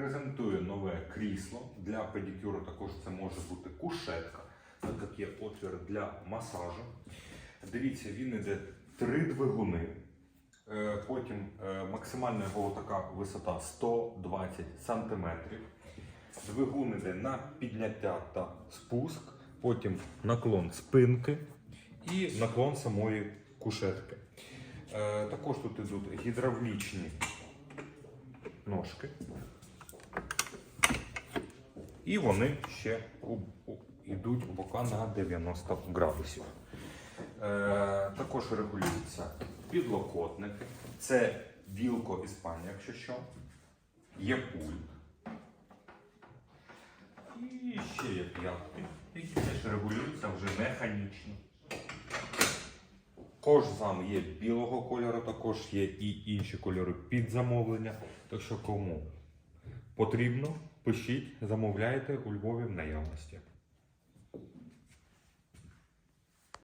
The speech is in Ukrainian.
презентую нове крісло. Для педикюру також це може бути кушетка, так як є отвір для масажу. Дивіться, він іде три двигуни. Е, Потім е, максимальна його така висота 120 см. Двигун іде на підняття та спуск, потім наклон спинки і наклон самої кушетки. Е, Також тут йдуть гідравлічні ножки. І вони ще йдуть у бока на 90 градусів. Е, також регулюються підлокотники. Це вілко Іспанія, якщо що. Є пульт. І ще є п'ятки, які теж регулюються вже механічно. Кожзам є білого кольору, також є і інші кольори під замовлення. Так що кому Потрібно, пишіть, замовляйте у Львові в наявності.